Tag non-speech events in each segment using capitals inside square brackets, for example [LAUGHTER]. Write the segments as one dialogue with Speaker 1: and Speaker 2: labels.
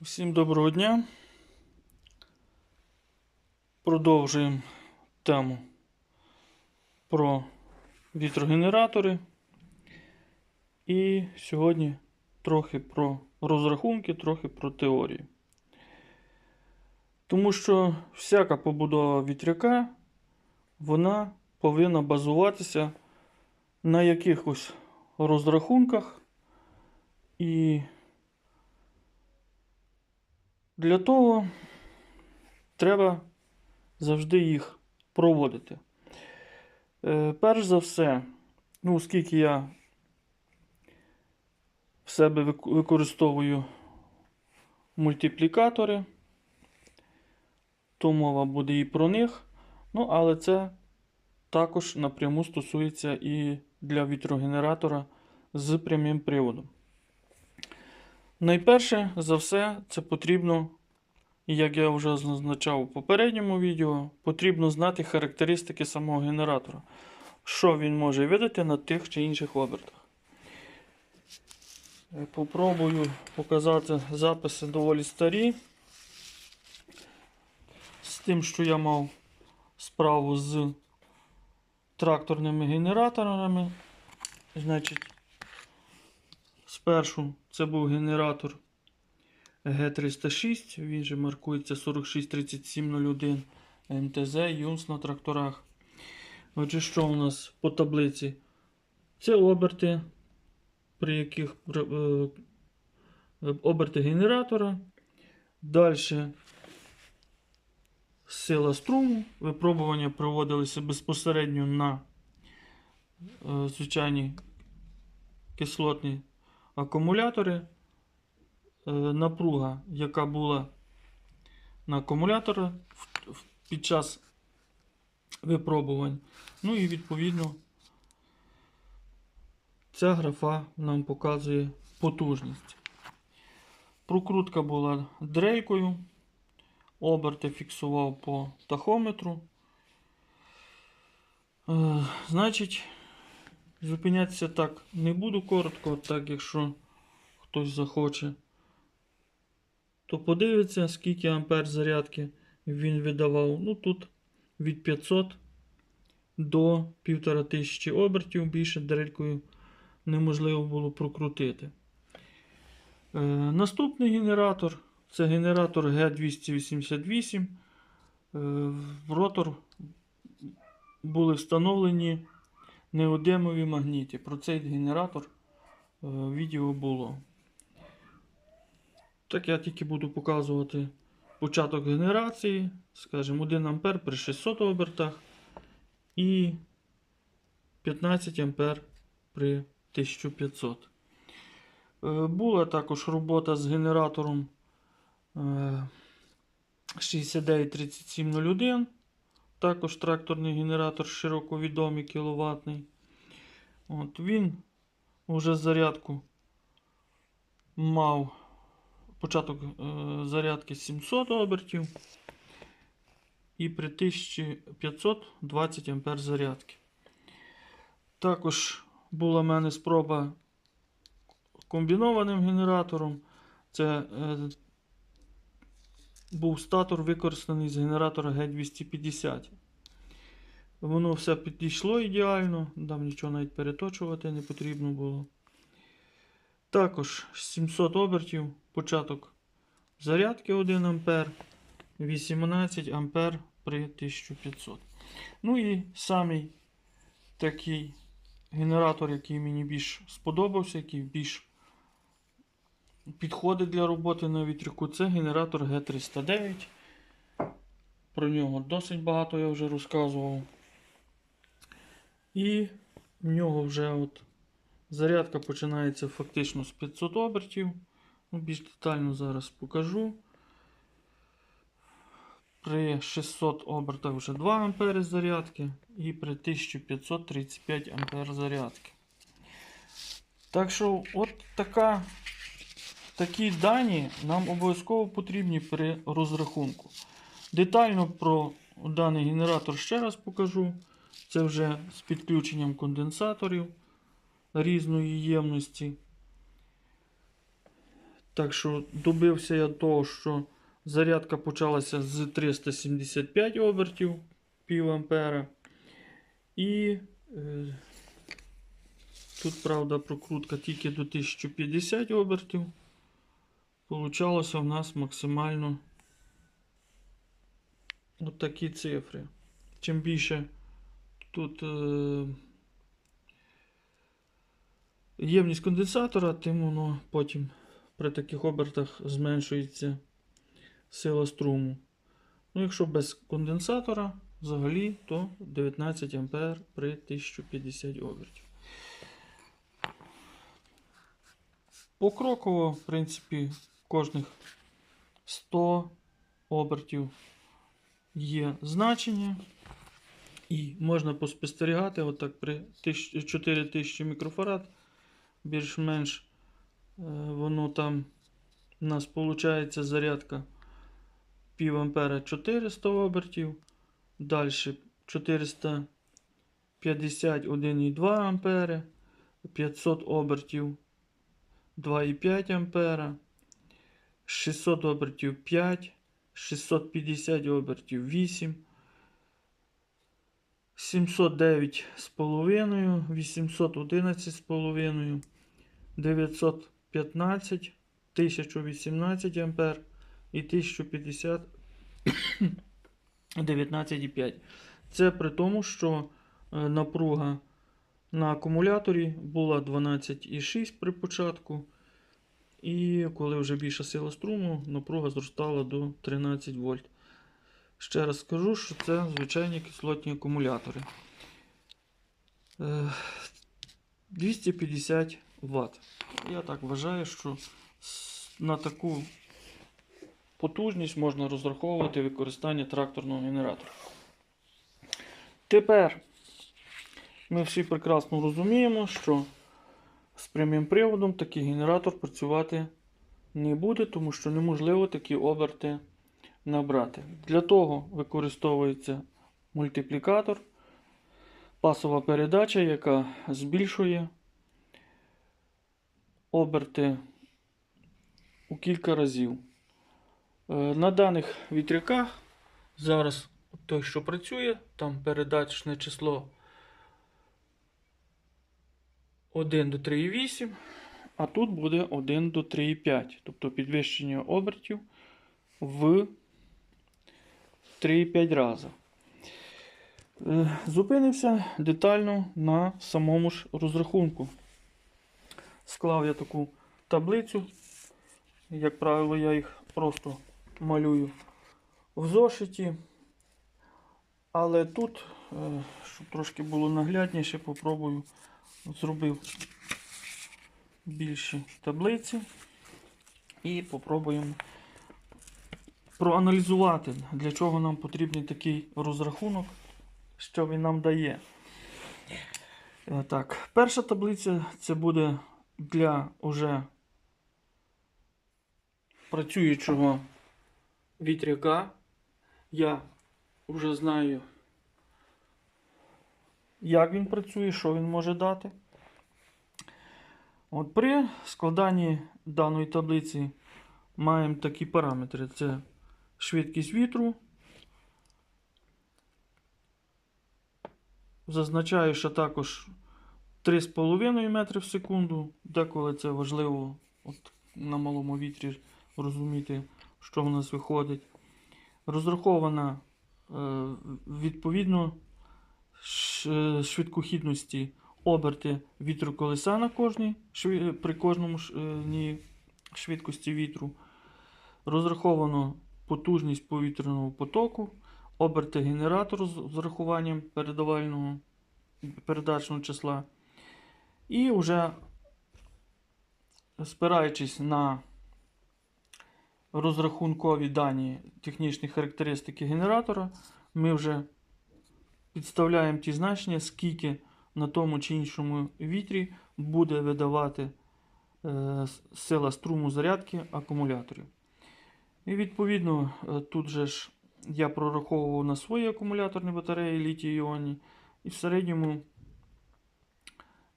Speaker 1: Всім доброго дня. Продовжуємо тему про вітрогенератори. І сьогодні трохи про розрахунки, трохи про теорію. Тому що всяка побудова вітряка, вона повинна базуватися на якихось розрахунках і для того треба завжди їх проводити. Е, перш за все, ну, оскільки я в себе використовую мультиплікатори, то мова буде і про них. Ну, але це також напряму стосується і для вітрогенератора з прямим приводом. Найперше за все, це потрібно, як я вже зазначав у попередньому відео, потрібно знати характеристики самого генератора, що він може видати на тих чи інших обертах. Е, Попробую показати записи доволі старі. З тим, що я мав справу з тракторними генераторами. Значить, Спершу це був генератор Г306, він же маркується 463701 МТЗ Юнс на тракторах. Отже, що у нас по таблиці? Це оберти, при яких е, оберти генератора. Далі сила струму. Випробування проводилися безпосередньо на е, звичайні кислотні акумулятори. Е, Напруга, яка була на акумулятора під час випробувань. Ну і відповідно ця графа нам показує потужність. Прокрутка була дрелькою. Оберти фіксував по тахометру. Е, Значить, Зупинятися так не буду коротко, так якщо хтось захоче, то подивиться, скільки ампер зарядки він видавав. Ну тут від 500 до 1500 обертів більше дрелькою неможливо було прокрутити. Е, наступний генератор це генератор G288. Е, в ротор були встановлені неодимові магніті. Про цей генератор е, відео було. Так я тільки буду показувати початок генерації, скажімо, 1 А при 600 обертах і 15 А при 1500. Е, Була також робота з генератором е, 693701. Також тракторний генератор широковідомий кіловатний. От Він вже зарядку мав початок е, зарядки 700 обертів і при 1520 ампер зарядки. Також була в мене спроба комбінованим генератором. Це е, був статор використаний з генератора Г250. Воно все підійшло ідеально, там нічого навіть переточувати не потрібно було. Також 700 обертів, початок зарядки 1 А, 18 А при 1500. Ну і самий такий генератор, який мені більш сподобався, який більш підходить для роботи на вітряку, це генератор Г309. Про нього досить багато я вже розказував. І в нього вже от зарядка починається фактично з 500 обертів. Ну, більш детально зараз покажу. При 600 обертах вже 2 ампери зарядки і при 1535 ампер зарядки. Так що, от така Такі дані нам обов'язково потрібні при розрахунку. Детально про даний генератор ще раз покажу. Це вже з підключенням конденсаторів різної ємності. Так що добився я того, що зарядка почалася з 375 обертів пів ампера. І е, тут, правда, прокрутка тільки до 1050 обертів. Получалося в нас максимально от такі цифри. Чим більше тут е, ємність конденсатора, тим воно потім при таких обертах зменшується сила струму. Ну, якщо без конденсатора, взагалі, то 19 А при 1050 обертів. Покроково, в принципі, кожних 100 обертів є значення. І можна поспостерігати, отак при 4000 мікрофарад, більш-менш е, воно там у нас виходить зарядка пів ампера 400 обертів. Далі 451,2 ампери, 500 обертів 2,5 ампера, 600 обертів 5, 650 обертів 8, 709,5, 811,5, 915, 1018 ампер і 1050 19,5. [COUGHS] Це при тому, що е, напруга на акумуляторі була 12,6 при початку. І коли вже більша сила струму, напруга зростала до 13 вольт. Ще раз скажу, що це звичайні кислотні акумулятори. Е, 250 Вт. Я так вважаю, що на таку потужність можна розраховувати використання тракторного генератора. Тепер ми всі прекрасно розуміємо, що з прямим приводом такий генератор працювати не буде, тому що неможливо такі оберти набрати. Для того використовується мультиплікатор, пасова передача, яка збільшує оберти у кілька разів. Е, На даних вітряках зараз той, що працює, там передачне число 1 до 3,8, а тут буде 1 до 3,5. Тобто підвищення обертів в 3,5 рази. Е, Зупинився детально на самому ж розрахунку. Склав я таку таблицю. Як правило, я їх просто малюю в зошиті. Але тут, е, щоб трошки було наглядніше, попробую зробив більші таблиці і попробуємо проаналізувати, для чого нам потрібний такий розрахунок, що він нам дає. Е, Так, перша таблиця це буде для уже працюючого вітряка. Я вже знаю, як він працює, що він може дати. От при складанні даної таблиці маємо такі параметри: це швидкість вітру. Зазначаю, що також 3,5 метри в секунду. Деколи це важливо от на малому вітрі розуміти, що в нас виходить. Розрахована е, відповідно швидкохідності оберти вітроколеса на кожній, при кожному е, швидкості вітру. Розраховано потужність повітряного потоку, оберти генератору з урахуванням передавального передачного числа. І вже спираючись на розрахункові дані технічні характеристики генератора, ми вже підставляємо ті значення, скільки на тому чи іншому вітрі буде видавати е, сила струму зарядки акумуляторів. І відповідно, е, тут же ж я прораховував на свої акумуляторні батареї літій іонні і в середньому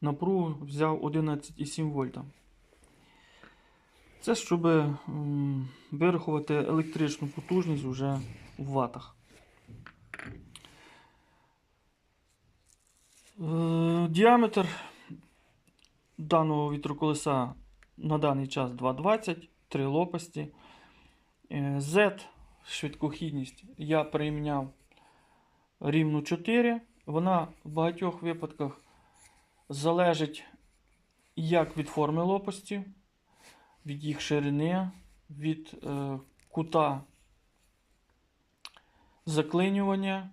Speaker 1: напругу взяв 11,7 вольта. Це щоб вирахувати електричну потужність вже в ватах. Діаметр даного вітроколеса на даний час 2,20, 3 лопасті. Е, Z швидкохідність я прийняв рівну 4. Вона в багатьох випадках залежить як від форми лопасті, від їх ширини, від е, кута заклинювання.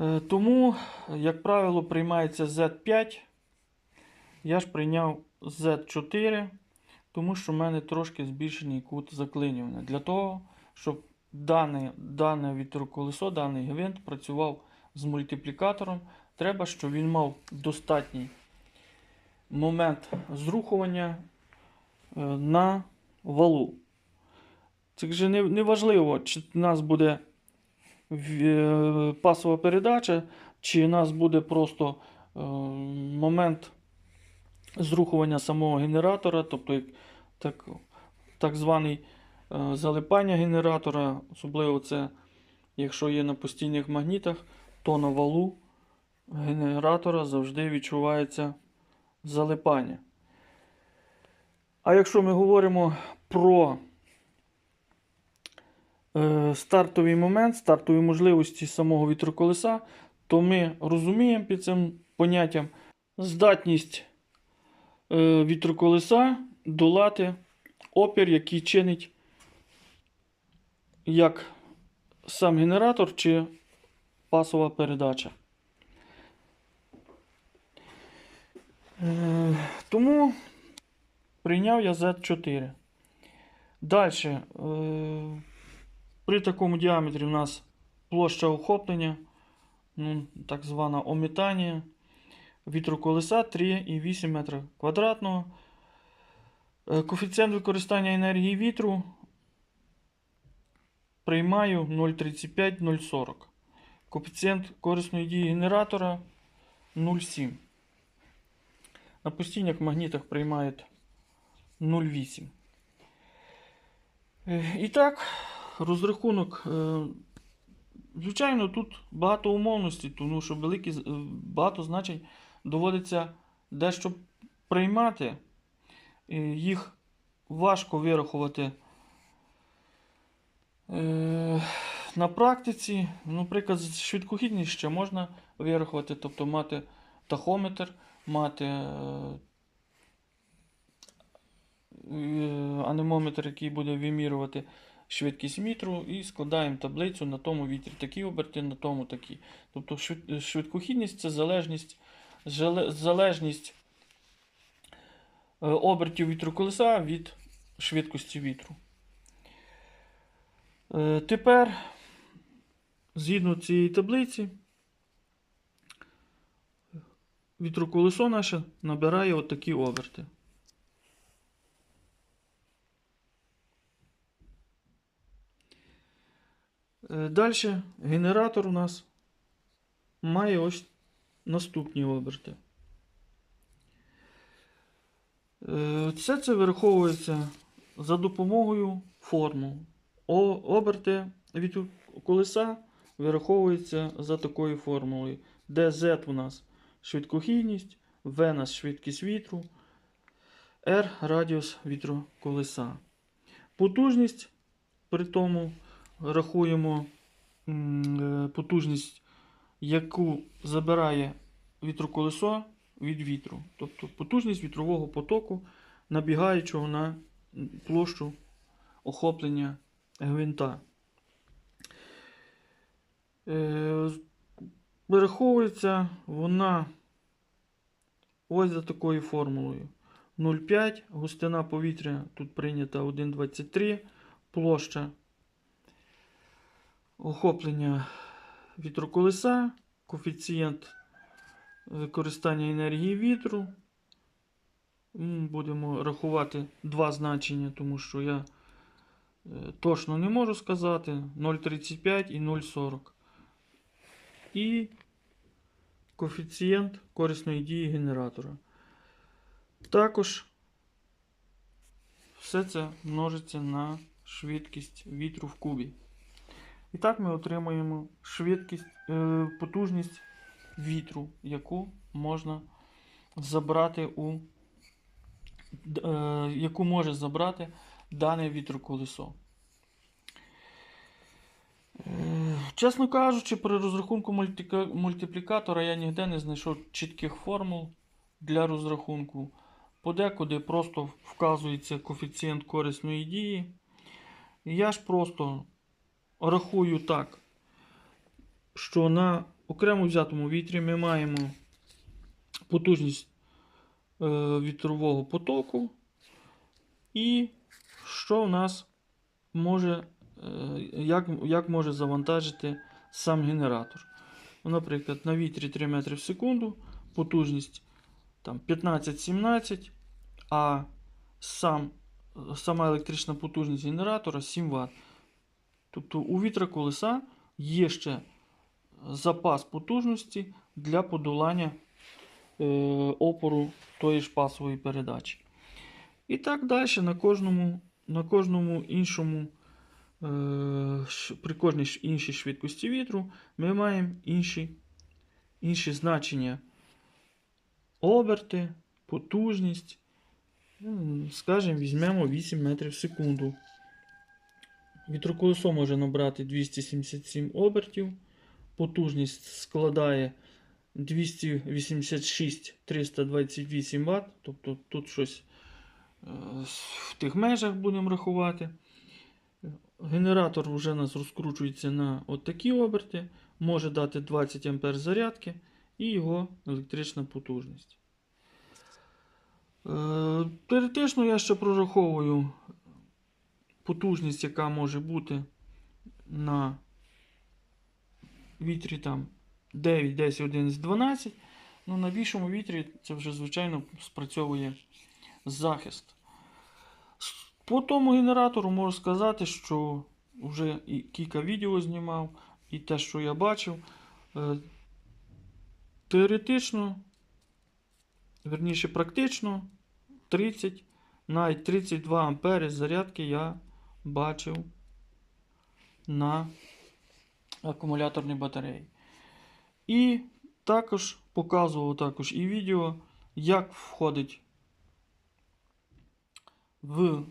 Speaker 1: Е, тому, як правило, приймається Z5. Я ж прийняв Z4, тому що в мене трошки збільшений кут заклинювання. Для того, щоб дане, дане вітроколесо, даний гвинт працював з мультиплікатором, треба, щоб він мав достатній момент зрухування е, на валу. Це вже не, не важливо, чи в нас буде пасова передача, чи нас буде просто е, момент зрухування самого генератора, тобто так, так званий е, залипання генератора, особливо це, якщо є на постійних магнітах, то на валу генератора завжди відчувається залипання. А якщо ми говоримо про е, стартовий момент, стартові можливості самого вітроколеса, то ми розуміємо під цим поняттям здатність е, вітроколеса долати опір, який чинить як сам генератор чи пасова передача. Е, Тому прийняв я Z4. Далі. При такому діаметрі у нас площа охоплення, ну, так звана омітання вітроколеса 3,8 метра квадратного. Е, Коефіцієнт використання енергії вітру приймаю 0,35-0,40. Коефіцієнт корисної дії генератора 0,7. На постійних магнітах приймають 0,8. Е, І так, розрахунок. е, Звичайно, тут багато умовностей, тому що великі, е, багато значень доводиться дещо приймати. Їх важко вирахувати е, на практиці. Наприклад, швидкохідність ще можна вирахувати, тобто мати тахометр, мати анемометр, який буде вимірювати швидкість вітру, і складаємо таблицю на тому вітрі такі оберти, на тому такі. Тобто швидкохідність це залежність, залежність е, обертів вітроколеса від швидкості вітру. Е, Тепер, згідно цієї таблиці, вітроколесо наше набирає отакі оберти. Далі генератор у нас має ось наступні оберти. Е, Все це вираховується за допомогою формул. Оберти від колеса вираховуються за такою формулою, де Z у нас швидкохідність, V у нас швидкість вітру, R радіус вітру колеса. Потужність при тому рахуємо е, потужність, яку забирає вітроколесо від вітру. Тобто потужність вітрового потоку, набігаючого на площу охоплення гвинта. Е, Вираховується вона ось за такою формулою. 0,5, густина повітря тут прийнята 1,23, площа охоплення вітроколеса, коефіцієнт використання енергії вітру. Будемо рахувати два значення, тому що я е, точно не можу сказати 0,35 і 0,40. І коефіцієнт корисної дії генератора. Також все це множиться на швидкість вітру в кубі. І так ми отримуємо швидкість, е, потужність вітру, яку можна забрати у е, яку може забрати дане вітроколесо. Е, Чесно кажучи, при розрахунку мультиплікатора я ніде не знайшов чітких формул для розрахунку. Подекуди просто вказується коефіцієнт корисної дії. Я ж просто рахую так, що на окремо взятому вітрі ми маємо потужність е, вітрового потоку. І що в нас може, е, як, як може завантажити сам генератор. Ну, Наприклад, на вітрі 3 метри в секунду, потужність там 15-17, а сам, сама електрична потужність генератора 7 Вт. Тобто у вітра колеса є ще запас потужності для подолання е, опору тої ж пасової передачі. І так далі на кожному, на кожному іншому, е, при кожній іншій швидкості вітру ми маємо інші, інші значення оберти, потужність. Ну, Скажімо, візьмемо 8 метрів в секунду. Вітроколесо може набрати 277 обертів. Потужність складає 286 328 Вт. Тобто тут щось е, в тих межах будемо рахувати. Генератор вже у нас розкручується на от такі оберти, може дати 20 А зарядки і його електрична потужність. Е, Теоретично я ще прораховую потужність, яка може бути на вітрі там 9, 10, 11, 12. Ну, на більшому вітрі це вже, звичайно, спрацьовує захист. По тому генератору можу сказати, що вже і кілька відео знімав, і те, що я бачив. е, Теоретично, верніше, практично 30, навіть 32 ампери зарядки я бачив на акумуляторній батареї. І також показував також і відео, як входить в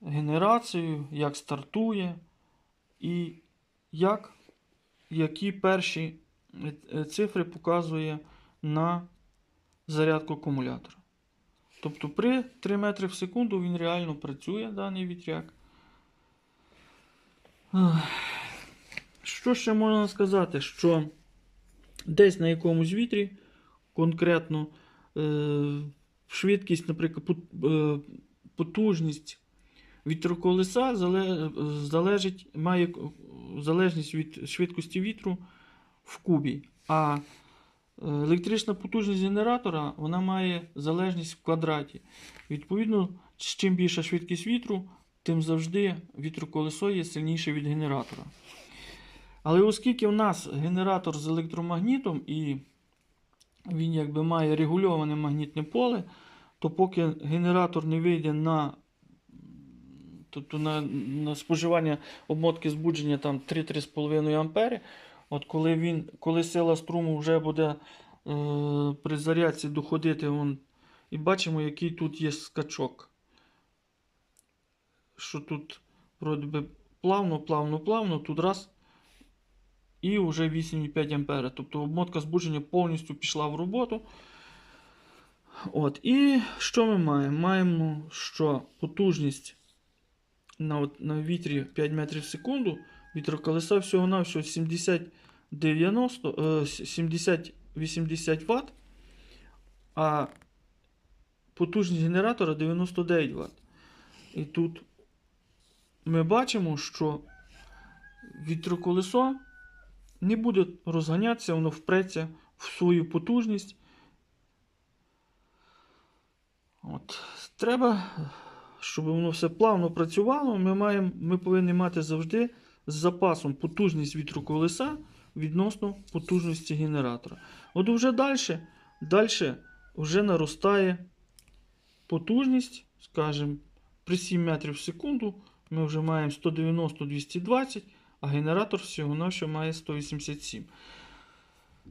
Speaker 1: генерацію, як стартує, і як, які перші е, цифри показує на зарядку акумулятора. Тобто при 3 метри в секунду він реально працює, даний вітряк. Що ще можна сказати? Що десь на якомусь вітрі конкретно е, швидкість, наприклад, е, потужність вітроколеса залежить, має залежність від швидкості вітру в кубі. А електрична потужність генератора вона має залежність в квадраті. Відповідно, чим більша швидкість вітру, тим завжди вітроколесо є сильніше від генератора. Але оскільки у нас генератор з електромагнітом і він якби має регульоване магнітне поле, то поки генератор не вийде на, тобто на, на споживання обмотки збудження там 3-3,5 ампери, от коли, він, коли сила струму вже буде е, при зарядці доходити, вон, і бачимо, який тут є скачок. Що тут вроде би плавно, плавно, плавно, тут раз і вже 8,5 ампера. Тобто обмотка збудження повністю пішла в роботу. От. І що ми маємо? Маємо, що потужність на, на вітрі 5 метрів в секунду, вітроколеса всього-навсього 70 90, е, 70-80 Вт, а потужність генератора 99 Вт. І тут ми бачимо, що вітроколесо не буде розганятися, воно впреться в свою потужність. От. Треба, щоб воно все плавно працювало, ми, маємо, ми повинні мати завжди з запасом потужність вітроколеса відносно потужності генератора. От вже далі, далі вже наростає потужність, скажімо, при 7 метрів в секунду ми вже маємо 190-220, а генератор всього навсього має 187.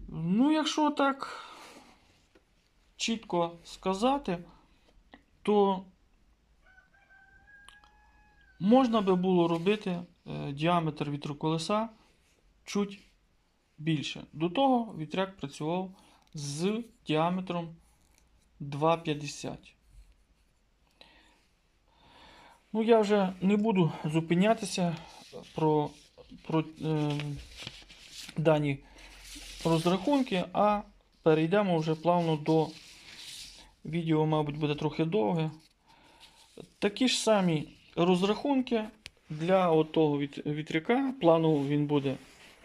Speaker 1: Ну, якщо так чітко сказати, то можна би було робити діаметр вітроколеса чуть більше. До того вітряк працював з діаметром 2,50. Ну, я вже не буду зупинятися про, про е, дані розрахунки, а перейдемо вже плавно до відео, мабуть, буде трохи довге. Такі ж самі розрахунки для отого вітряка. Планово він буде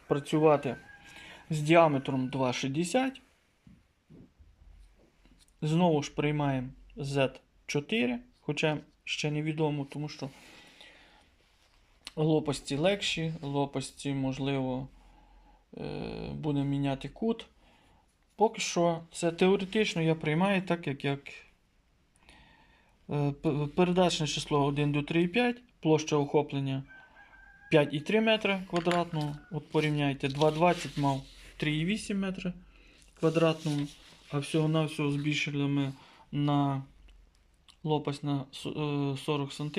Speaker 1: працювати з діаметром 2,60. Знову ж приймаємо Z4, хоча ще невідомо, тому що лопасті легші, лопасті, можливо, е, буде міняти кут. Поки що це теоретично я приймаю так, як, як е, передачне число 1 до 3,5, площа охоплення 5,3 метри квадратного. От порівняйте, 2,20 мав 3,8 метри квадратного, а всього-навсього збільшили ми на лопасть на е, 40 см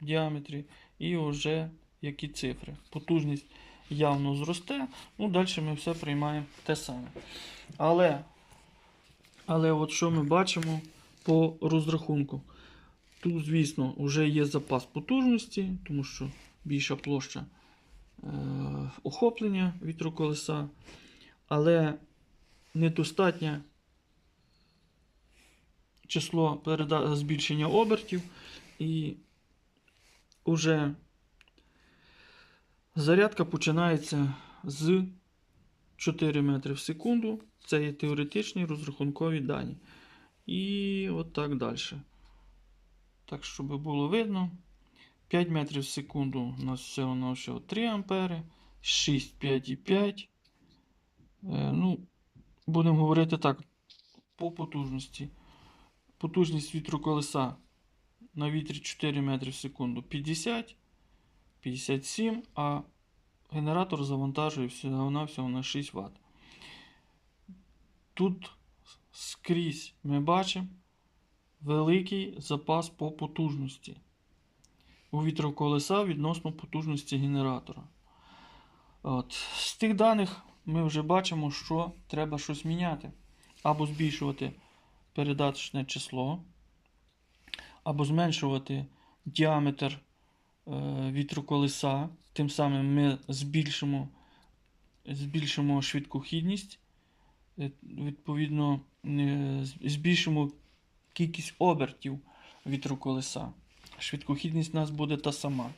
Speaker 1: в діаметрі. І вже які цифри. Потужність явно зросте. Ну, далі ми все приймаємо те саме. Але, але от що ми бачимо по розрахунку. Тут, звісно, вже є запас потужності, тому що більша площа е, охоплення вітроколеса, але недостатнє число збільшення обертів і вже зарядка починається з 4 метри в секунду. Це є теоретичні розрахункові дані. І от так далі. Так, щоб було видно. 5 метрів в секунду у нас всього на всього 3 ампери. 6, 5,5. Е, ну, будемо говорити так, по потужності. Потужність вітроколеса на вітрі 4 метри в секунду 50, 57, а генератор завантажує всього-навсього на 6 Вт. Тут скрізь ми бачимо великий запас по потужності у вітроколеса відносно потужності генератора. От. З тих даних ми вже бачимо, що треба щось міняти. Або збільшувати передаточне число, або зменшувати діаметр е, вітроколеса. Тим самим ми збільшимо, збільшимо швидкохідність, е, відповідно, е, збільшимо кількість обертів вітроколеса. Швидкохідність у нас буде та сама.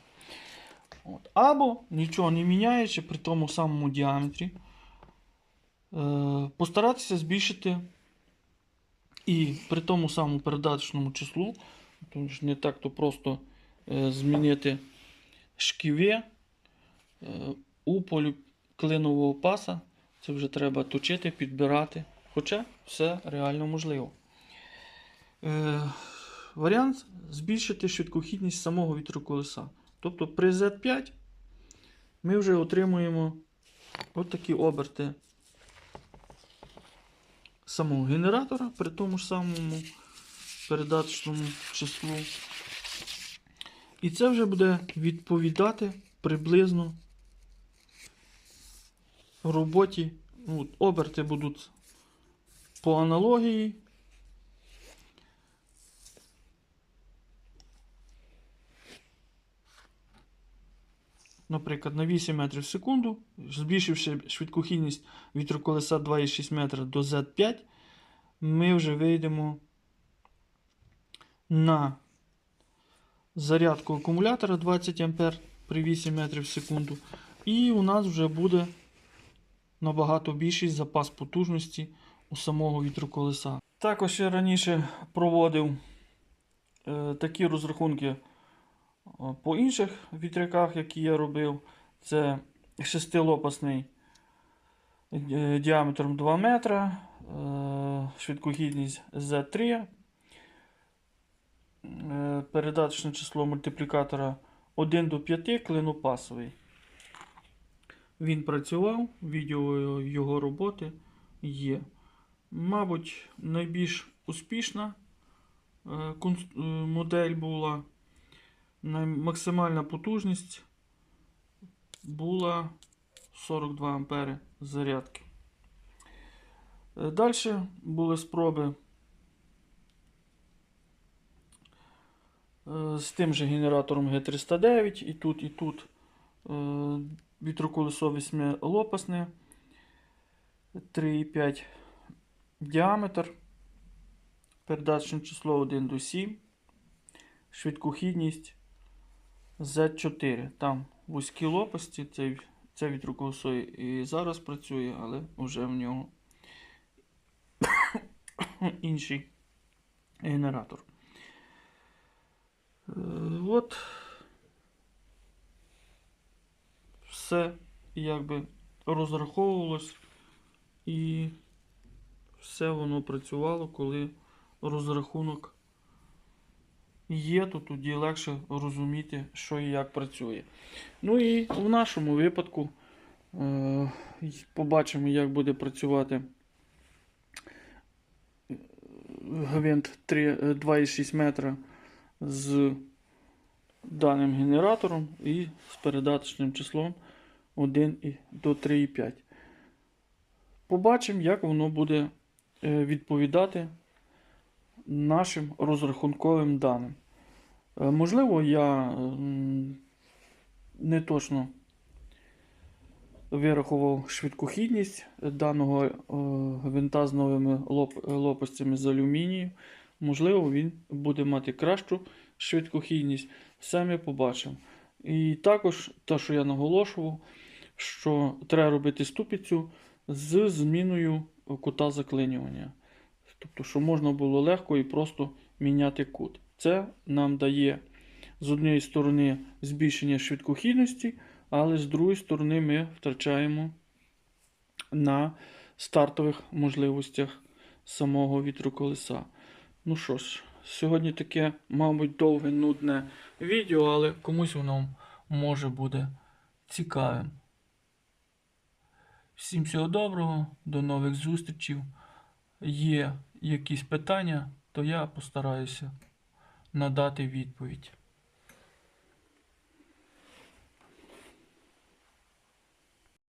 Speaker 1: От. Або нічого не міняючи при тому самому діаметрі, е, постаратися збільшити і при тому самому передаточному числу, тому що не так то просто е, змінити шківе е, у полі клинового паса. Це вже треба точити, підбирати. Хоча все реально можливо. Е, варіант збільшити швидкохідність самого вітроколеса. Тобто при Z5 ми вже отримуємо от такі оберти самого генератора при тому ж самому передаточному числу. І це вже буде відповідати приблизно роботі. Ну, от оберти будуть по аналогії. Наприклад, на 8 метрів в секунду, збільшивши швидкохідність вітроколеса 2,6 метра до Z5, ми вже вийдемо на зарядку акумулятора 20 А при 8 метрів в секунду. І у нас вже буде набагато більший запас потужності у самого вітроколеса. Також я раніше проводив е, такі розрахунки по інших вітряках, які я робив. Це шестилопасний е, діаметром 2 метра, е, швидкохідність Z3. е, передаточне число мультиплікатора 1 до 5 клинопасовий. Він працював, відео його роботи є. Мабуть, найбільш успішна е, е, модель була. Максимальна потужність була 42 ампери зарядки. Далі були спроби е, з тим же генератором G309 і тут, і тут е, вітроколесо восьмилопасне 3,5 діаметр, передаточне число 1 до 7, швидкохідність Z4. Там вузькі лопасті, це, це вітроколесо і зараз працює, але вже в нього [COUGHS] інший генератор. Е, От все якби розраховувалось і все воно працювало, коли розрахунок є, то тоді легше розуміти, що і як працює. Ну і в нашому випадку е, побачимо, як буде працювати е, гвинт 3, е, 2,6 метра з даним генератором і з передаточним числом 1 і- до 3,5. Побачимо, як воно буде відповідати нашим розрахунковим даним. Е, Можливо, я не точно вирахував швидкохідність даного е, гвинта з новими лопастями з алюмінію. Можливо, він буде мати кращу швидкохідність. Все ми побачимо. І також те, що я наголошував, що треба робити ступицю з зміною кута заклинювання. Тобто, що можна було легко і просто міняти кут. Це нам дає з однієї сторони збільшення швидкохідності, але з другої сторони ми втрачаємо на стартових можливостях самого вітроколеса. Ну що ж, сьогодні таке, мабуть, довге, нудне відео, але комусь воно може буде цікавим. Всім всього доброго, до нових зустрічей. Є якісь питання, то я постараюся надати відповідь.